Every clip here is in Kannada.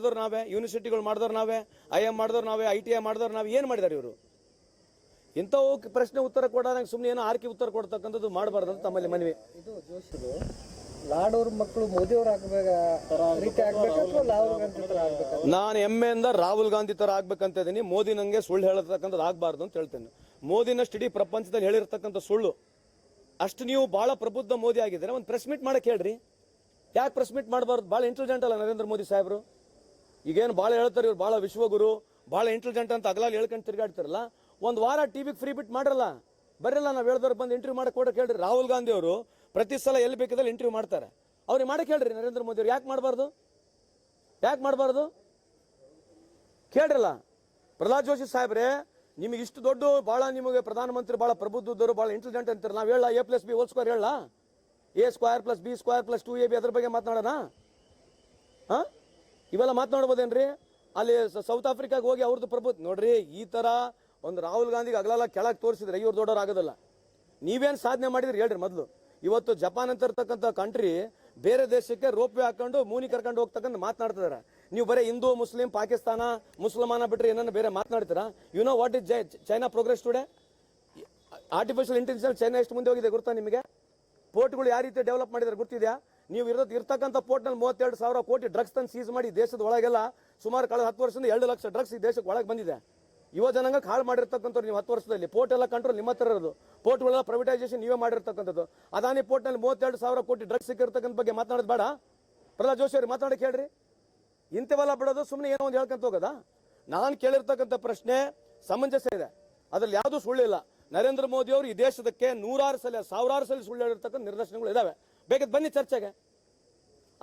ಮಾಡಿದವ್ರು ನಾವೇ ಯೂನಿವರ್ಸಿಟಿಗಳು ಮಾಡಿದವ್ರು ನಾವೇ ಐ ಎಂ ಮಾಡಿದವ್ರು ನಾವೇ ಐ ಟಿ ಐ ಮಾಡಿದವ್ರು ನಾವೇ ಏನು ಮಾಡಿದಾರೆ ಇವರು? ಇಂಥವು ಪ್ರಶ್ನೆ ಉತ್ತರ ಕೊಡೋದಂಗೆ ಸುಮ್ಮನೆ ಏನೋ ಆರ್ಕಿ ಉತ್ತರ ಕೊಡ್ತಕ್ಕಂಥದ್ದು ಮಾಡಬಾರ್ದು ಅಂತ ತಮ್ಮಲ್ಲಿ ಮನವಿ. ಇದು ಜೋಶಿದು ಲಾಡೋರ್ ಮಕ್ಕಳು ಮೋದಿ ಅವ್ರು ಆಗ್ಬೇಕ ನಾನು ಹೆಮ್ಮೆಯಿಂದ ರಾಹುಲ್ ಗಾಂಧಿ ತರ ಆಗ್ಬೇಕಂತ ಇದ್ದೀನಿ. ಮೋದಿ ನಂಗೆ ಸುಳ್ಳು ಹೇಳತಕ್ಕಂಥದ್ದು ಆಗ್ಬಾರ್ದು ಅಂತ ಹೇಳ್ತೇನೆ. ಮೋದಿನಷ್ಟು ಇಡೀ ಪ್ರಪಂಚದಲ್ಲಿ ಹೇಳಿರ್ತಕ್ಕಂಥ ಸುಳ್ಳು. ಅಷ್ಟು ನೀವು ಬಹಳ ಪ್ರಬುದ್ಧ ಮೋದಿ ಆಗಿದ್ದೀರಾ. ಒಂದು ಪ್ರೆಸ್ ಮೀಟ್ ಮಾಡಕ್ಕೆ ಹೇಳ್ರಿ. ಯಾಕೆ ಪ್ರೆಸ್ ಮೀಟ್ ಮಾಡಬಾರ್ದು? ಭಾಳ ಇಂಟೆಲಿಜೆಂಟ್ ಅಲ್ಲ ನರೇಂದ್ರ ಮೋದಿ ಸಾಹೇಬರು. ಈಗೇನು ಭಾಳ ಹೇಳ್ತಾರೆ ಇವ್ರು, ಭಾಳ ವಿಶ್ವಗುರು, ಭಾಳ ಇಂಟೆಲಿಜೆಂಟ್ ಅಂತ ಅಗಲಾಗಿ ಹೇಳ್ಕೊಂಡು ತಿರುಗಾಡ್ತಾರಲ್ಲ? ಒಂದು ವಾರ ಟಿವಿಗೆ ಫ್ರೀ ಬಿಟ್ ಮಾಡ್ರಲ್ಲ? ಬರಲ್ಲ ನಾವು ಹೇಳ್ದವ್ರು ಬಂದು ಇಂಟರ್ವ್ಯೂ ಮಾಡಕ್ಕೆ ಕೊಡಕ್ಕೆ ಹೇಳ್ರಿ ರಾಹುಲ್ ಗಾಂಧಿ ಅವರು ಪ್ರತಿ ಸಲ ಎಲ್ಲಿ ಬೇಕಿದ್ದಲ್ಲಿ ಇಂಟರ್ವ್ಯೂ ಮಾಡ್ತಾರೆ. ಅವ್ರಿಗೆ ಮಾಡಕ್ಕೆ ಹೇಳ್ರಿ ನರೇಂದ್ರ ಮೋದಿ ಅವ್ರು. ಯಾಕೆ ಮಾಡಬಾರ್ದು? ಯಾಕೆ ಮಾಡಬಾರ್ದು? ಕೇಳ್ರಲ್ಲ? ಪ್ರಹ್ಲಾದ್ ಜೋಶಿ ಸಾಹೇಬ್ರೆ, ನಿಮಗೆ ಇಷ್ಟು ದೊಡ್ಡ, ಭಾಳ ನಿಮಗೆ ಪ್ರಧಾನಮಂತ್ರಿ, ಭಾಳ ಪ್ರಬುದ್ಧರು ಭಾಳ ಇಂಟೆಲಿಜೆಂಟ್ ಅಂತಾರೆ. ನಾವು ಹೇಳ A plus B whole square ಹೇಳ. A square plus B square plus two A B ಅದ್ರ ಬಗ್ಗೆ ಮಾತನಾಡೋಣ. ಹಾಂ? ಇವೆಲ್ಲ ಮಾತನಾಡ್ಬೋದೇನ್ರಿ ಅಲ್ಲಿ ಸೌತ್ ಆಫ್ರಿಕಾಗೆ ಹೋಗಿ ಅವ್ರದ್ದು ಪ್ರಭು, ನೋಡ್ರಿ, ಈ ಥರ ಒಂದು ರಾಹುಲ್ ಗಾಂಧಿಗೆ ಅಗಲಲ್ಲ ಕೆಳಗೆ ತೋರಿಸಿದ್ರೆ ಇವ್ರು ದೊಡ್ಡವ್ರು ಆಗೋದಲ್ಲ. ನೀವೇನು ಸಾಧನೆ ಮಾಡಿದ್ರಿ ಹೇಳ್ರಿ ಮೊದಲು. ಇವತ್ತು ಜಪಾನ್ ಅಂತ ಇರ್ತಕ್ಕಂಥ ಕಂಟ್ರಿ ಬೇರೆ ದೇಶಕ್ಕೆ ರೋಪ್ವೇ ಹಾಕೊಂಡು ಮೂನಿ ಕರ್ಕೊಂಡು ಹೋಗ್ತಕ್ಕಂಥ ಮಾತನಾಡ್ತಿದ್ದಾರೆ ನೀವು ಬರೀ ಹಿಂದೂ, ಮುಸ್ಲಿಂ, ಪಾಕಿಸ್ತಾನ, ಮುಸಲ್ಮಾನ ಬಿಟ್ಟರೆ ಏನನ್ನ ಬೇರೆ ಮಾತನಾಡ್ತೀರಾ you know what is China progress today artificial intelligence China ಎಷ್ಟು ಮುಂದೆ ಹೋಗಿದೆ ಗೊತ್ತಾ ನಿಮಗೆ? ಪೋರ್ಟ್ಗಳು ಯಾವ ರೀತಿ ಡೆವಲಪ್ ಮಾಡಿದ್ದಾರೆ ಗೊತ್ತಿದೆಯಾ? ನೀವು ಇರೋದು ಇರ್ತಕ್ಕಂಥ ಪೋರ್ಟ್ನಲ್ಲಿ ಮೂವತ್ತೆರಡು ಸಾವಿರ ಕೋಟಿ ಡ್ರಗ್ಸ್ ತಂದು ಸೀಸ್ ಮಾಡಿ ದೇಶದ ಒಳಗೆಲ್ಲ ಸುಮಾರು ಕಳೆದ ಹತ್ತು ವರ್ಷದಿಂದ ಎರಡು ಲಕ್ಷ ಡ್ರಗ್ಸ್ ಈ ದೇಶಕ್ಕೆ ಒಳಗೆ ಬಂದಿದೆ. ಯುವ ಜನಾಂಗಕ್ಕೆ ಹಾಳು ಮಾಡಿರ್ತಕ್ಕಂಥವ್ರು ನೀವು ಹತ್ತು ವರ್ಷದಲ್ಲಿ. ಪೋರ್ಟ್ ಎಲ್ಲ ಕಂಟ್ರೋಲ್ ನಿಮ್ಮ ಹತ್ರ ಇರೋದು. ಪೋರ್ಟ್ಗಳೆಲ್ಲ ಪ್ರೈವೇಟೈಸೇಷನ್ ನೀವೇ ಮಾಡಿರ್ತಕ್ಕಂಥದ್ದು. ಅದಾನಿ ಪೋರ್ಟ್ನಲ್ಲಿ ಮೂವತ್ತೆರಡು ಸಾವಿರ ಕೋಟಿ ಡ್ರಗ್ಸ್ ಸಿಕ್ಕಿರ್ತಕ್ಕಂಥ ಬಗ್ಗೆ ಮಾತನಾಡೋದು ಬೇಡ. ಪ್ರಹ್ಲಾದ್ ಜೋಶಿ ಅವ್ರಿಗೆ ಮಾತನಾಡಕ್ಕೆ ಹೇಳ್ರಿ ಇಂಥವೆಲ್ಲ ಬಿಡೋದು ಸುಮ್ಮನೆ ಏನೋ ಒಂದು ಹೇಳ್ಕೊಂತ ಹೋಗೋದ? ನಾನು ಕೇಳಿರ್ತಕ್ಕಂಥ ಪ್ರಶ್ನೆ ಸಮಂಜಸ ಇದೆ. ಅದ್ರಲ್ಲಿ ಯಾವುದೂ ಸುಳ್ಳಿಲ್ಲ. ನರೇಂದ್ರ ಮೋದಿ ಅವರು ಈ ದೇಶದಕ್ಕೆ ನೂರಾರು ಸಲ, ಸಾವಿರಾರು ಸಲ ಸುಳ್ಳು ಹೇಳಿರ್ತಕ್ಕಂಥ ನಿದರ್ಶನಗಳು ಇದಾವೆ. ಬೇಕಾದ್ ಬನ್ನಿ ಚರ್ಚೆಗೆ.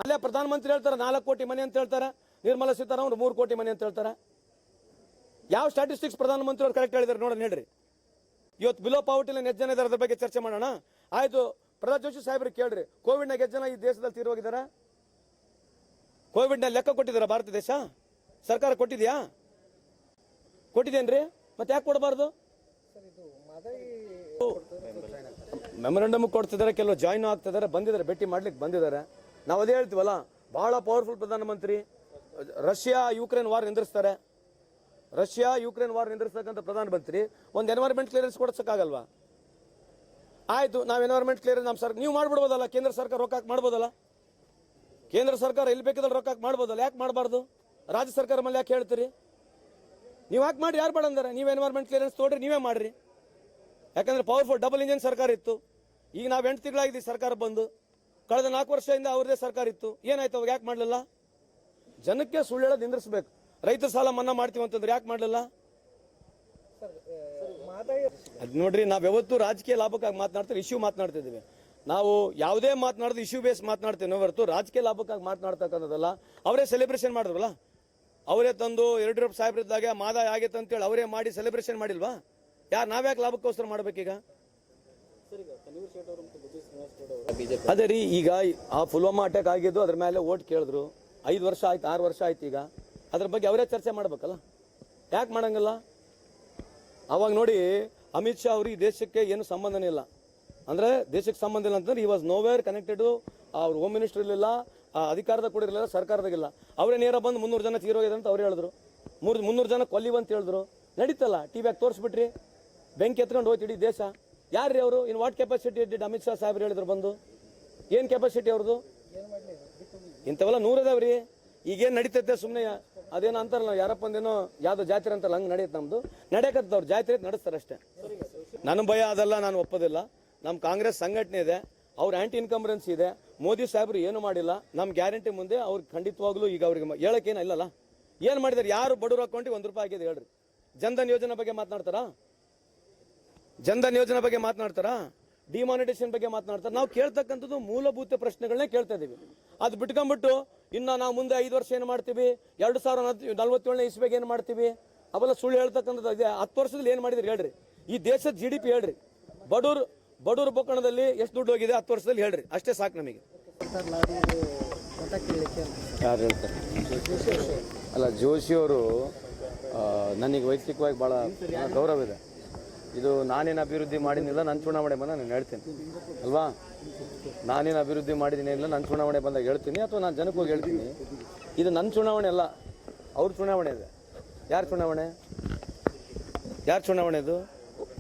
ಅಲ್ಲೇ ಪ್ರಧಾನಮಂತ್ರಿ ಹೇಳ್ತಾರೆ ನಾಲ್ಕು ಕೋಟಿ ಮನೆ ಅಂತ ಹೇಳ್ತಾರೆ ನಿರ್ಮಲಾ ಸೀತಾರಾಮನ್ ಮೂರು ಕೋಟಿ ಮನೆ ಅಂತ ಹೇಳ್ತಾರೆ. ಯಾವ ಸ್ಟಾಟಿಸ್ಟಿಕ್ಸ್ ಪ್ರಧಾನಮಂತ್ರಿ ಅವ್ರು ಕರೆಕ್ಟ್ ಹೇಳಿದಾರೆ ನೋಡೋಣ ಹೇಳ್ರಿ. ಇವತ್ತು ಬಿಲೋ ಎಷ್ಟು ಜನ ಇದ್ದಾರೆ ಅದ್ರ ಬಗ್ಗೆ ಚರ್ಚೆ ಮಾಡೋಣ. ಆಯಿತು ಪ್ರಹ್ಲಾದ್ ಜೋಶಿ ಸಾಹೇಬ್ರಿಗೆ ಕೇಳ್ರಿ ಕೋವಿಡ್ನಾಗ ಎಷ್ಟು ಜನ ಈ ದೇಶದಲ್ಲಿ ತೀರೋಗಿದ್ದಾರೆ ಕೋವಿಡ್ನ ಲೆಕ್ಕ ಕೊಟ್ಟಿದ್ದಾರೆ ಭಾರತ ದೇಶ? ಸರ್ಕಾರ ಕೊಟ್ಟಿದ್ಯಾ? ಕೊಟ್ಟಿದೇನ್ರಿ? ಮತ್ತೆ ಯಾಕೆ ಕೊಡಬಾರ್ದು? ಮೆಮೊರಂಡಮ್ ಕೊಡ್ತಿದ್ದಾರೆ ಕೆಲವು ಜಾಯ್ನ್ ಆಗ್ತಿದ್ದಾರೆ, ಬಂದಿದ್ದಾರೆ, ಭೇಟಿ ಮಾಡ್ಲಿಕ್ಕೆ ಬಂದಿದ್ದಾರೆ. ನಾವು ಅದೇ ಹೇಳ್ತೀವಲ್ಲ, ಬಹಳ ಪವರ್ಫುಲ್ ಪ್ರಧಾನಮಂತ್ರಿ, ರಷ್ಯಾ ಯುಕ್ರೇನ್ ವಾರ್ ನಿಂದಿರ್ಸ್ತಾರೆ. ರಷ್ಯಾ ಯುಕ್ರೇನ್ ವಾರ್ ನಿಂದಿರ್ತಕ್ಕಂಥ ಪ್ರಧಾನಮಂತ್ರಿ, ಒಂದು ಎನ್ವೈರ್ಮೆಂಟ್ ಕ್ಲಿಯರೆನ್ಸ್ ಕೊಡ್ಸೋಕ್ಕಾಗಲ್ವಾ? ಆಯಿತು, ನಾವು ಎನ್ವೈರ್ಮೆಂಟ್ ಕ್ಲಿಯರೆನ್ಸ್ ನಮ್ಮ ಸರ್ ನೀವು ಮಾಡ್ಬಿಡ್ಬೋದಲ್ಲ, ಕೇಂದ್ರ ಸರ್ಕಾರ ರೊಕ್ಕ ಹಾಕಿ ಮಾಡ್ಬೋದಲ್ಲ? ಕೇಂದ್ರ ಸರ್ಕಾರ ಎಲ್ಲಿ ಬೇಕಿದ್ರೆ ರೊಕ್ಕ ಹಾಕಿ ಮಾಡ್ಬೋದಲ್ಲ, ಯಾಕೆ ಮಾಡಬಾರ್ದು? ರಾಜ್ಯ ಸರ್ಕಾರ ಮೇಲೆ ಯಾಕೆ ಹೇಳ್ತೀರಿ? ನೀವು ಯಾಕೆ ಮಾಡಿ ಯಾರು ಬೇಡ ಅಂದ್ರೆ, ನೀವು ಎನ್ವೈರ್ಮೆಂಟ್ ಕ್ಲಿಯರೆನ್ಸ್ ತೊಗೊಳ್ರಿ ನೀವೇ ಮಾಡ್ರಿ. ಯಾಕಂದ್ರೆ ಪವರ್ಫುಲ್ ಡಬಲ್ ಇಂಜಿನ್ ಸರ್ಕಾರ ಇತ್ತು. ಈಗ ನಾವು ಎಂಟು ತಿಂಗಳಾಗಿದೆ ಸರ್ಕಾರ ಬಂದು. ಕಳೆದ ನಾಲ್ಕು ವರ್ಷದಿಂದ ಅವ್ರದೇ ಸರ್ಕಾರ ಇತ್ತು. ಏನಾಯ್ತು, ಅವಾಗ ಯಾಕೆ ಮಾಡಲಿಲ್ಲ? ಜನಕ್ಕೆ ಸುಳ್ಳು ಹೇಳೋದು ನಿಂದ್ರಿಸ್ಬೇಕು. ರೈತ ಸಾಲ ಮನ್ನಾ ಮಾಡ್ತೀವಿ ಅಂತಂದ್ರೆ ಯಾಕೆ ಮಾಡಲಿಲ್ಲ? ಅದು ನೋಡ್ರಿ, ನಾವು ಯಾವತ್ತೂ ರಾಜಕೀಯ ಲಾಭಕ್ಕಾಗಿ ಮಾತನಾಡ್ತೀವಿ ಇಶ್ಯೂ ಮಾತನಾಡ್ತಿದ್ದೀವಿ. ನಾವು ಯಾವುದೇ ಮಾತನಾಡೋದು ಇಶ್ಯೂ ಬೇಸ್ ಮಾತನಾಡ್ತೀವಿ ಹೊರತು ರಾಜಕೀಯ ಲಾಭಕ್ಕಾಗಿ ಮಾತನಾಡ್ತಕ್ಕಂಥದ್ದಲ್ಲ. ಅವರೇ ಸೆಲೆಬ್ರೇಷನ್ ಮಾಡಿದ್ರಲ್ಲ? ಅವರೇ ತಂದು ಯಡಿಯೂರಪ್ಪ ಸಾಹೇಬ್ರಿದ್ದಾಗೆ ಮಾದಾಯ ಆಗೈತೆ ಅಂತೇಳಿ ಅವರೇ ಮಾಡಿ ಸೆಲೆಬ್ರೇಷನ್ ಮಾಡಿಲ್ವಾ? ಯಾರು ನಾವ್ಯಾಕೆ ಲಾಭಕ್ಕೋಸ್ಕರ ಮಾಡ್ಬೇಕೀಗ? ಅದೇ ರೀ ಈಗ ಆ ಪುಲ್ವಾಮಾ ಅಟ್ಯಾಕ್ ಆಗಿದ್ದು ಅದ್ರ ಮೇಲೆ ಓಟ್ ಕೇಳಿದ್ರು. ಐದು ವರ್ಷ ಆಯ್ತು ಆರು ವರ್ಷ ಆಯ್ತು ಈಗ. ಅದ್ರ ಬಗ್ಗೆ ಅವರೇ ಚರ್ಚೆ ಮಾಡ್ಬೇಕಲ್ಲ? ಯಾಕೆ ಮಾಡಂಗಿಲ್ಲ? ಅವಾಗ ನೋಡಿ ಅಮಿತ್ ಶಾ ಅವ್ರಿಗೆ ಈ ದೇಶಕ್ಕೆ ಏನು ಸಂಬಂಧನೇ ಇಲ್ಲ. ಅಂದ್ರೆ ದೇಶಕ್ಕೆ ಸಂಬಂಧ ಇಲ್ಲ ಅಂತಂದ್ರೆ ಈ ವಾಸ್ ನೋವೇರ್ ಕನೆಕ್ಟೆಡ್ ಅವ್ರ ಹೋಮ್ ಮಿನಿಸ್ಟರ್ ಇರಲಿಲ್ಲ ಅಧಿಕಾರದ ಕೂಡ ಇರಲಿಲ್ಲ ಸರ್ಕಾರದಾಗಿಲ್ಲ. ಅವರೇ ನೇರ ಬಂದು ಮುನ್ನೂರು ಜನ ತೀರೋಗಿದೆ ಅಂತ ಅವ್ರು ಹೇಳಿದ್ರು. ಮೂರು ಮುನ್ನೂರು ಜನ ಕೊಲ್ಲಿವಂತ ಅಂತ ಹೇಳಿದ್ರು. ನಡೀತಲ್ಲ ಟಿ ಬ್ಯಾಗ್ ತೋರಿಸ್ಬಿಟ್ರಿ? ಬೆಂಕಿ ಎತ್ಕೊಂಡು ಹೋಯ್ತು ಇಡೀ ದೇಶ. ಯಾರ್ರಿ ಅವರು? In what capacity did Amit Shah ಸಾಹೇಬ್ರು ಹೇಳಿದ್ರು ಬಂದು? ಏನು ಕೆಪಾಸಿಟಿ ಅವ್ರದ್ದು? ಇಂಥವೆಲ್ಲ ನೂರದಾವ್ರಿ. ಈಗೇನು ನಡೀತೈತೆ ಸುಮ್ಮನೆ ಅದೇನೋ ಅಂತಾರಲ್ಲ, ಯಾರಪ್ಪ ಒಂದೇನೋ ಯಾವ್ದೋ ಜಾತ್ರೆ ಅಂತಲ್ಲ ಹಂಗೆ ನಡೆಯುತ್ತೆ ನಮ್ದು. ನಡೆಯಕತ್ತವ್ರು, ಜಾತ್ರೆ ನಡೆಸ್ತಾರೆ ಅಷ್ಟೇ. ನನ್ನ ಭಯ ಅದೆಲ್ಲ ನಾನು ಒಪ್ಪೋದಿಲ್ಲ. ನಮ್ಮ ಕಾಂಗ್ರೆಸ್ ಸಂಘಟನೆ ಇದೆ, ಅವ್ರ ಆಂಟಿ ಇನ್ಕಂಬರೆನ್ಸ್ ಇದೆ. ಮೋದಿ ಸಾಹೇಬ್ರು ಏನು ಮಾಡಿಲ್ಲ ನಮ್ಮ ಗ್ಯಾರಂಟಿ ಮುಂದೆ ಅವ್ರು ಖಂಡಿತವಾಗ್ಲೂ ಈಗ ಅವ್ರಿಗೆ ಹೇಳಕ್ಕೆ ಇಲ್ಲಲ್ಲ. ಏನು ಮಾಡಿದಾರೆ? ಯಾರು ಬಡವ್ರು ಹಾಕೊಂಡು ಒಂದು ರೂಪಾಯಿ ಆಗಿದೆ ಹೇಳ್ರಿ. ಜನ್ಧನ್ ಯೋಜನೆ ಬಗ್ಗೆ ಮಾತನಾಡ್ತಾರಾ? ಜನ್ಧನ್ ಯೋಜನೆ ಬಗ್ಗೆ ಮಾತನಾಡ್ತಾರಾ? ಡಿಮಾನಿಟೇಷನ್ ಬಗ್ಗೆ ಮಾತನಾಡ್ತಾರೆ? ನಾವು ಕೇಳ್ತಕ್ಕಂಥದ್ದು ಮೂಲಭೂತ ಪ್ರಶ್ನೆಗಳನ್ನೇ ಕೇಳ್ತಾ ಇದ್ದೀವಿ ಅದು ಬಿಟ್ಕೊಂಡ್ಬಿಟ್ಟು ಇನ್ನು ನಾವು ಮುಂದೆ ಐದು ವರ್ಷ ಏನು ಮಾಡ್ತೀವಿ? ಎರಡು ಸಾವಿರ ನಲ್ವತ್ತೇಳನೇ ಇಸ್ವಿಗೆ ಏನು ಮಾಡ್ತೀವಿ? ಅವೆಲ್ಲ ಸುಳ್ಳು ಹೇಳ್ತಕ್ಕಂಥದ್ದು ಇದೆ. ಹತ್ತು ವರ್ಷದಲ್ಲಿ ಏನು ಮಾಡಿದ್ರಿ ಹೇಳ್ರಿ. ಈ ದೇಶದ ಜಿ ಡಿ ಪಿ ಹೇಳ್ರಿ. ಬಡೂರು ಬಡೂರು ಬೊಕ್ಕಣದಲ್ಲಿ ಎಷ್ಟು ದುಡ್ಡು ಹೋಗಿದೆ ಹತ್ತು ವರ್ಷದಲ್ಲಿ ಹೇಳ್ರಿ. ಅಷ್ಟೇ ಸಾಕು ನಮಗೆ. ಅಲ್ಲ ಜೋಶಿ ಅವರು ನನಗೆ ವೈಯಕ್ತಿಕವಾಗಿ ಭಾಳ ಗೌರವ ಇದೆ. ಇದು ನಾನೇನು ಅಭಿವೃದ್ಧಿ ಮಾಡಿದ್ನಿಲ್ಲ ನನ್ನ ಚುನಾವಣೆ ಬಂದಾಗ ನಾನು ಹೇಳ್ತೀನಿ. ಅಲ್ವಾ? ನಾನೇನು ಅಭಿವೃದ್ಧಿ ಮಾಡಿದ್ದೀನಿ ಇಲ್ಲ ನನ್ನ ಚುನಾವಣೆ ಬಂದಾಗ ಹೇಳ್ತೀನಿ ಅಥವಾ ನಾನು ಜನಕ್ಕೆ ಹೋಗಿ ಹೇಳ್ತೀನಿ. ಇದು ನನ್ನ ಚುನಾವಣೆ ಅಲ್ಲ, ಅವ್ರ ಚುನಾವಣೆ ಇದೆ. ಯಾರ ಚುನಾವಣೆ? ಯಾರ ಚುನಾವಣೆ ಇದು?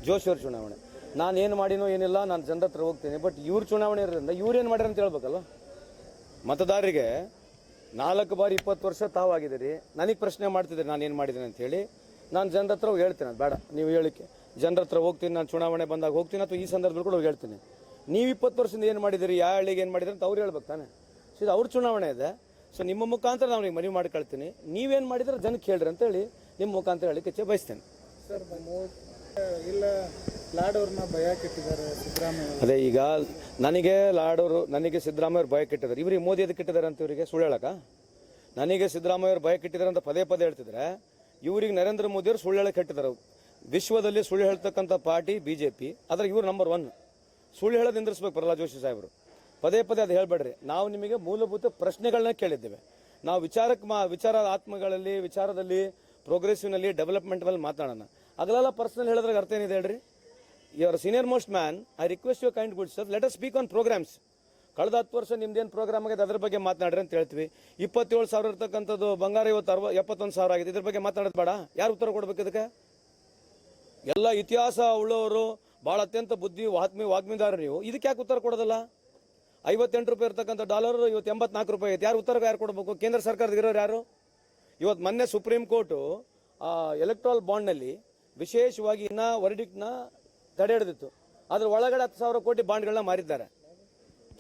ಜೋಶಿ ಅವ್ರ ಚುನಾವಣೆ. ನಾನು ಏನು ಮಾಡಿನೋ ಏನಿಲ್ಲ, ನಾನು ಜನರ ಹತ್ರ ಹೋಗ್ತೀನಿ. ಬಟ್ ಇವ್ರ ಚುನಾವಣೆ ಇರೋದ್ರಿಂದ ಇವ್ರೇನು ಮಾಡ್ಯಾರ ಅಂತ ಹೇಳ್ಬೇಕಲ್ವ? ಮತದಾರರಿಗೆ ನಾಲ್ಕು ಬಾರಿ ಇಪ್ಪತ್ತು ವರ್ಷ ತಾವಾಗಿದ್ದೀರಿ ನನಗೆ ಪ್ರಶ್ನೆ ಮಾಡ್ತಿದ್ದೀರಿ ನಾನು ಏನು ಮಾಡಿದ್ದೀನಿ ಅಂತ ಹೇಳಿ. ನಾನು ಜನರ ಹತ್ರ ಹೇಳ್ತೀನಿ, ಅದು ಬೇಡ, ನೀವು ಹೇಳಿಕೆ. ಜನರ ಹತ್ರ ಹೋಗ್ತೀನಿ ನಾನು ಚುನಾವಣೆ ಬಂದಾಗ ಹೋಗ್ತೀನಿ ಅಥವಾ ಈ ಸಂದರ್ಭದಲ್ಲಿ ಕೂಡ ಹೋಗಿ ಹೇಳ್ತೀನಿ. ನೀವು ಇಪ್ಪತ್ತು ವರ್ಷದಿಂದ ಏನು ಮಾಡಿದಿರಿ ಯಾವ ಹಳ್ಳಿಗೆ ಏನು ಮಾಡಿದ್ರೆ ಅಂತ ಅವ್ರು ಹೇಳ್ಬೇಕು ತಾನೆ. ಸೊ ಇದು ಅವ್ರ ಚುನಾವಣೆ ಇದೆ. ಸೊ ನಿಮ್ಮ ಮುಖಾಂತರ ನಾವು ಮನವಿ ಮಾಡ್ಕೊಳ್ತೀನಿ ನೀವೇನು ಮಾಡಿದ್ರೆ ಜನಕ್ಕೆ ಹೇಳ್ರಿ ಅಂತೇಳಿ ನಿಮ್ಮ ಮುಖಾಂತರ ಹೇಳಿಕೆ ಬಯಸ್ತೇನೆ. ಸರ್ ಇಲ್ಲ ಲಾಡೋರ್ನ ಭಯ ಕೆಟ್ಟಿದ್ದಾರೆ ಸಿದ್ದರಾಮಯ್ಯ ಅದೇ ಈಗ ನನಗೆ ಲಾಡೋರು ನನಗೆ ಸಿದ್ದರಾಮಯ್ಯ ಅವ್ರು ಭಯ ಕೆಟ್ಟಿದ್ದಾರೆ. ಇವರಿಗೆ ಮೋದಿ ಅದಕ್ಕೆ ಕೆಟ್ಟಿದ್ದಾರೆ ಅಂತ ಇವರಿಗೆ ಸುಳ್ಳು ಹೇಳಕ ನನಗೆ ಸಿದ್ದರಾಮಯ್ಯ ಅವ್ರು ಭಯ ಕೆಟ್ಟಿದ್ದಾರೆ ಅಂತ ಪದೇ ಪದೇ ಹೇಳ್ತಿದ್ರೆ ಇವ್ರಿಗೆ ನರೇಂದ್ರ ಮೋದಿ ಅವರು ಸುಳ್ಳು ಹೇಳಕ್ಕೆ ಕೆಟ್ಟಿದ್ದಾರೆ. ವಿಶ್ವದಲ್ಲಿ ಸುಳ್ಳು ಹೇಳ್ತಕ್ಕಂಥ ಪಾರ್ಟಿ ಬಿ ಜೆ ಪಿ ಆದರೆ ಇವರು ನಂಬರ್ ಒನ್ ಸುಳ್ಳು ಹೇಳೋದು ನಿಂದಿರ್ಸ್ಬೇಕು ಪ್ರಹ್ಲಾದ್ ಜೋಶಿ ಸಾಹೇಬರು. ಪದೇ ಪದೇ ಅದು ಹೇಳ್ಬೇಡ್ರಿ. ನಾವು ನಿಮಗೆ ಮೂಲಭೂತ ಪ್ರಶ್ನೆಗಳನ್ನ ಕೇಳಿದ್ದೇವೆ. ನಾವು ವಿಚಾರಕ್ಕೆ ಮಾ, ವಿಚಾರ ಆತ್ಮಗಳಲ್ಲಿ, ವಿಚಾರದಲ್ಲಿ ಪ್ರೋಗ್ರೆಸಿವ್ನಲ್ಲಿ ಡೆವಲಪ್ಮೆಂಟ್ನಲ್ಲಿ ಮಾತಾಡೋಣ ಅಗಲೆಲ್ಲ ಪರ್ಸನಲ್ ಹೇಳಿದ್ರಾಗ ಅರ್ಥ ಏನಿದೆ ಹೇಳ್ರಿ? Your senior most man I request you kind good sir let us speak on programs ಕಳೆದ ಹತ್ತು ವರ್ಷ ನಿಮ್ದೇನು ಪ್ರೋಗ್ರಾಮ್ ಆಗಿದೆ ಅದ್ರ ಬಗ್ಗೆ ಮಾತನಾಡ್ರಿ ಅಂತ ಹೇಳ್ತೀವಿ. ಇಪ್ಪತ್ತೇಳು ಸಾವಿರ ಇರ್ತಕ್ಕಂಥದ್ದು ಬಂಗಾರ ಇವತ್ತು ಅರವ, ಎಪ್ಪತ್ತೊಂದು ಸಾವಿರ ಆಗಿದೆ ಇದ್ರ ಬಗ್ಗೆ ಮಾತಾಡೋದು ಬೇಡ. ಯಾರು ಉತ್ತರ ಕೊಡ್ಬೇಕು ಇದಕ್ಕೆ? ಎಲ್ಲ ಇತಿಹಾಸ ಉಳ್ಳವರು ಭಾಳ ಅತ್ಯಂತ ಬುದ್ಧಿ ವಾತ್ಮಿ ವಾಗ್ಮಿದಾರ ನೀವು. ಇದಕ್ಕೆ ಯಾಕೆ ಉತ್ತರ ಕೊಡೋದಲ್ಲ? ಐವತ್ತೆಂಟು ರೂಪಾಯಿ ಇರ್ತಕ್ಕಂಥ ಡಾಲರ್ ಇವತ್ತು ಎಂಬತ್ನಾಲ್ಕು ರೂಪಾಯಿ ಐತೆ. ಯಾರು ಉತ್ತರ ಯಾರು ಕೊಡಬೇಕು? ಕೇಂದ್ರ ಸರ್ಕಾರದ ಇರೋರು ಯಾರು? ಇವತ್ತು ಮೊನ್ನೆ ಸುಪ್ರೀಂ ಕೋರ್ಟು ಎಲೆಕ್ಟ್ರಾಲ್ ಬಾಂಡ್ನಲ್ಲಿ ವಿಶೇಷವಾಗಿ ಇನ್ನ ವರ್ಡಿಕ್ಟ್ನ ತಡೆ ಹಿಡಿದಿತ್ತು. ಅದ್ರ ಒಳಗಡೆ ಹತ್ತು ಸಾವಿರ ಕೋಟಿ ಬಾಂಡ್ಗಳನ್ನ ಮಾರಿದ್ದಾರೆ.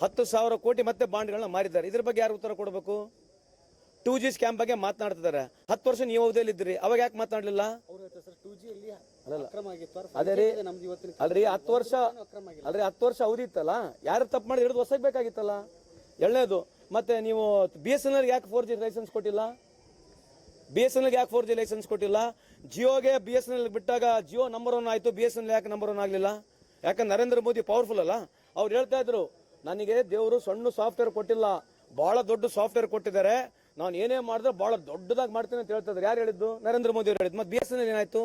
ಹತ್ತು ಸಾವಿರ ಕೋಟಿ ಮತ್ತೆ ಬಾಂಡ್ಗಳನ್ನ ಮಾರಿದ್ದಾರೆ. ಇದ್ರ ಬಗ್ಗೆ ಯಾರು ಉತ್ತರ ಕೊಡಬೇಕು? ಟೂ ಜಿ ಸ್ಕ್ಯಾಮ್ ಬಗ್ಗೆ ಮಾತನಾಡ್ತಿದ್ದಾರೆ. ಹತ್ತು ವರ್ಷ ನೀವು ಅವಧಿಯಲ್ಲಿ ಇದ್ರಿ ಅವಾಗ ಯಾಕೆ ಮಾತನಾಡಲಿಲ್ಲ? ಅದೇ ರೀ ಅಲ್ರಿ ಹತ್ತು ವರ್ಷ ಅಲ್ರಿ ಹತ್ತು ವರ್ಷ ಅವಧಿ ಇತ್ತಲ್ಲ? ಯಾರು ತಪ್ಪು ಮಾಡಿ ಹಿಡಿದು ಹೊಸಬೇಕಾಗಿತ್ತಲ್ಲ ಎಳ್ಳೇದು ಮತ್ತೆ ನೀವು ಬಿ ಎಸ್ ಎನ್ ಎಲ್ ಯಾಕೆ ಫೋರ್ ಜಿ ಲೈಸೆನ್ಸ್ ಕೊಟ್ಟಿಲ್ಲ? ಬಿ ಎಸ್ ಎನ್ ಎಲ್ ಯಾಕೆ ಫೋರ್ ಜಿ ಲೈಸೆನ್ಸ್ ಕೊಟ್ಟಿಲ್ಲ? ಜಿಯೋಗೆ ಬಿ ಎಸ್ ಎನ್ ಎಲ್ ಬಿಟ್ಟಾಗ ಜಿಯೋ ನಂಬರ್ ಒನ್ ಆಯ್ತು ಬಿ ಎಸ್ ಎನ್ ಎಲ್ ಯಾಕೆ ನಂಬರ್ ಒನ್ ಆಗಲಿಲ್ಲ? ಯಾಕಂದ್ರೆ ನರೇಂದ್ರ ಮೋದಿ ಪವರ್ಫುಲ್ ಅಲ್ಲ? ಅವ್ರು ಹೇಳ್ತಾ ಇದ್ರು ನನಗೆ ದೇವರು ಸಣ್ಣ ಸಾಫ್ಟ್ವೇರ್ ಕೊಟ್ಟಿಲ್ಲ ಬಹಳ ದೊಡ್ಡ ಸಾಫ್ಟ್ವೇರ್ ಕೊಟ್ಟಿದ್ದಾರೆ. ನಾನು ಏನೇ ಮಾಡಿದ್ರೆ ಬಹಳ ದೊಡ್ಡದಾಗಿ ಮಾಡ್ತೀನಿ ಅಂತ ಹೇಳ್ತಿದ್ರು ಯಾರು ಹೇಳಿದ್ದು? ನರೇಂದ್ರ ಮೋದಿ ಅವ್ರು ಹೇಳಿದ್ದು. ಮತ್ತೆ ಬಿ ಎಸ್ ಎನ್ ಎಲ್ ಏನಾಯ್ತು?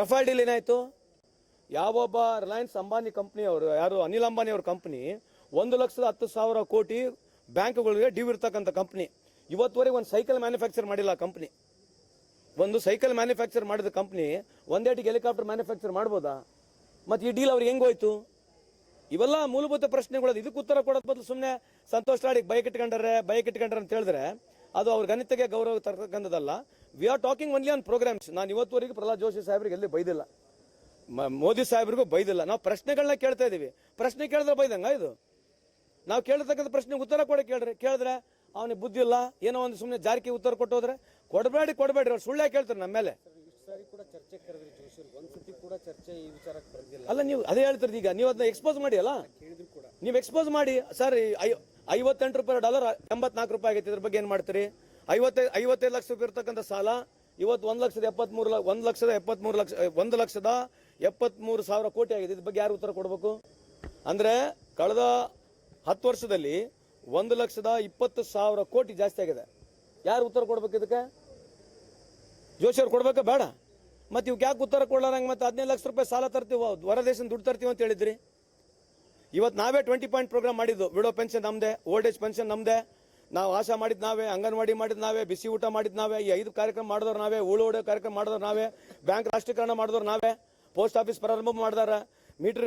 ರಫಾಲ್ ಡೀಲ್ ಏನಾಯ್ತು? ಯಾವೊಬ್ಬ ರಿಲಯನ್ಸ್ ಅಂಬಾನಿ ಕಂಪ್ನಿ ಅವರು, ಯಾರು ಅನಿಲ್ ಅಂಬಾನಿ ಅವ್ರ ಕಂಪ್ನಿ ಒಂದು ಲಕ್ಷದ ಹತ್ತು ಸಾವಿರ ಕೋಟಿ ಬ್ಯಾಂಕ್ಗಳಿಗೆ ಡ್ಯೂ ಇರ್ತಕ್ಕಂಥ ಕಂಪ್ನಿ. ಇವತ್ತುವರೆಗೆ ಒಂದು ಸೈಕಲ್ ಮ್ಯಾನುಫ್ಯಾಕ್ಚರ್ ಮಾಡಿಲ್ಲ ಕಂಪ್ನಿ. ಒಂದು ಸೈಕಲ್ ಮ್ಯಾನುಫ್ಯಾಕ್ಚರ್ ಮಾಡಿದ ಕಂಪ್ನಿ ಒಂದೇಟಿಗೆ ಹೆಲಿಕಾಪ್ಟರ್ ಮ್ಯಾನುಫ್ಯಾಕ್ಚರ್ ಮಾಡ್ಬೋದಾ? ಮತ್ತೆ ಈ ಡೀಲ್ ಅವ್ರಿಗೆ ಹೆಂಗ್ ಹೋಯ್ತು? ಇವೆಲ್ಲ ಮೂಲಭೂತ ಪ್ರಶ್ನೆಗಳು, ಇದಕ್ಕೆ ಉತ್ತರ ಕೊಡೋದ್ ಬದಲು ಸುಮ್ಮನೆ ಸಂತೋಷ್ ಲಾಡಿಗೆ ಬೈಕ್ ಇಟ್ಕೊಂಡ್ರೆ ಬೈಕ್ ಇಟ್ಕೊಂಡ್ರೆ ಅಂತ ಹೇಳಿದ್ರೆ ಅದು ಅವ್ರ ಗಣಿತಕ್ಕೆ ಗೌರವ ತರ್ತಕ್ಕಂಥದ್ದಲ್ಲ we are talking only on programs ನಾನು ಇವತ್ತುವರೆಗೂ ಪ್ರಹ್ಲಾದ್ ಜೋಶಿ ಸಾಹೇಬ್ರಿಗೆ ಎಲ್ಲಿ ಬೈದಿಲ್ಲ. ಮೋದಿ ಸಾಹೇಬ್ರಿಗೂ ಬೈದಿಲ್ಲ. ನಾವು ಪ್ರಶ್ನೆಗಳನ್ನ ಕೇಳ್ತಾ ಇದ್ದೀವಿ ಪ್ರಶ್ನೆ ಕೇಳಿದ್ರೆ ಬೈದಂಗ ಇದು? ನಾವು ಕೇಳಿರ್ತಕ್ಕಂಥ ಪ್ರಶ್ನೆಗೆ ಉತ್ತರ ಕೊಡಿ ಕೇಳ್ರಿ ಕೇಳಿದ್ರೆ ಅವನಿಗೆ ಬುದ್ಧಿ ಇಲ್ಲ, ಏನೋ ಒಂದು ಸುಮ್ಮನೆ ಜಾರಿಗೆ ಉತ್ತರ ಕೊಟ್ಟೋದ್ರೆ ಕೊಡಬೇಡಿ ಕೊಡಬೇಡಿ ಅವ್ರು ಸುಳ್ಳೆ ಕೇಳ್ತಾರೆ ನಮ್ಮ ಮೇಲೆ. ಕೂಡ ಚರ್ಚೆ ಕರೆದ್ರಿ ಜೋಶಿ ಒಂದ್ಸತಿ ಕೂಡ ಚರ್ಚೆ ಈ ವಿಚಾರಕ್ಕೆ ಬಂದಿಲ್ಲ. ಅಲ್ಲ ನೀವು ಅದೇ ಹೇಳ್ತಿರೋದು ಈಗ. ನೀವು ಅದನ್ನ ಎಕ್ಸ್ಪೋಸ್ ಮಾಡಿ ಅಲ್ಲ? ಕೇಳಿದ್ರು ಕೂಡ. ನೀವು ಎಕ್ಸ್ಪೋಸ್ ಮಾಡಿ. ಸರ್ ಐವತ್ತೆಂಟು ರೂಪಾಯಿ ಡಾಲರ್ ಎಂಬತ್ನಾಲ್ಕು ರೂಪಾಯಿ ಆಗೈತೆ ಇದ್ರ ಬಗ್ಗೆ ಏನು ಮಾಡ್ತೀರಿ? ಐವತ್ತೈದು ಐವತ್ತೈದು ಲಕ್ಷ ರೂಪಾಯಿ ಇರ್ತಕ್ಕಂಥ ಸಾಲ ಇವತ್ತು ಒಂದು ಲಕ್ಷದ ಎಪ್ಪತ್ಮೂರು ಲ- ಒಂದು ಲಕ್ಷದ ಎಪ್ಪತ್ಮೂರು ಲಕ್ಷ ಒಂದು ಲಕ್ಷದ ಎಪ್ಪತ್ಮೂರು ಸಾವಿರ ಕೋಟಿ ಆಗಿದೆ. ಇದ್ರ ಬಗ್ಗೆ ಯಾರು ಉತ್ತರ ಕೊಡಬೇಕು? ಅಂದ್ರೆ ಕಳೆದ ಹತ್ತು ವರ್ಷದಲ್ಲಿ ಒಂದು ಲಕ್ಷದ ಇಪ್ಪತ್ತು ಸಾವಿರ ಕೋಟಿ ಜಾಸ್ತಿ ಆಗಿದೆ. ಯಾರು ಉತ್ತರ ಕೊಡ್ಬೇಕು ಇದಕ್ಕೆ? ಜೋಶಿ ಅವ್ರು ಕೊಡ್ಬೇಕಾ? ಬೇಡ. ಮತ್ತೆ ಇವ್ಕೆ ಯಾಕೆ ಉತ್ತರ ಕೊಡ್ಲಾರಂಗೆ ಮತ್ತೆ ಹದಿನೈದು ಲಕ್ಷ ರೂಪಾಯಿ ಸಾಲ ತರ್ತೀವಿ ಹೊರ ದೇಶದ ದುಡ್ಡು ತರ್ತೀವಿ ಅಂತ ಹೇಳಿದ್ರಿ. ಇವತ್ತು ನಾವೇ ಟ್ವೆಂಟಿ ಪಾಯಿಂಟ್ ಪ್ರೋಗ್ರಾಮ್ ಮಾಡಿದ್ದು. ವಿಡೋ ಪೆನ್ಷನ್ ನಮ್ದೆ ಓಲ್ಡ್ ಏಜ್ ಪೆನ್ಷನ್ ನಮ್ದೆ. ನಾವು ಆಶಾ ಮಾಡಿದ್ ನಾವೇ, ಅಂಗನವಾಡಿ ಮಾಡಿದ್ ನಾವೇ, ಬಿಸಿ ಊಟ ಮಾಡಿದ್ ನಾವೇ, ಈ ಐದು ಕಾರ್ಯಕ್ರಮ ಮಾಡಿದವ್ರು ನಾವೇ ಉಳೋಡೆ ಕಾರ್ಯಕ್ರಮ ಮಾಡಿದವ್ರು ನಾವೇ, ಬ್ಯಾಂಕ್ ರಾಷ್ಟ್ರೀಕರಣ ಮಾಡಿದವ್ರು ನಾವೇ, ಪೋಸ್ಟ್ ಆಫೀಸ್ ಪ್ರಾರಂಭ ಮಾಡಿದಾರ. ಮೀಟರ್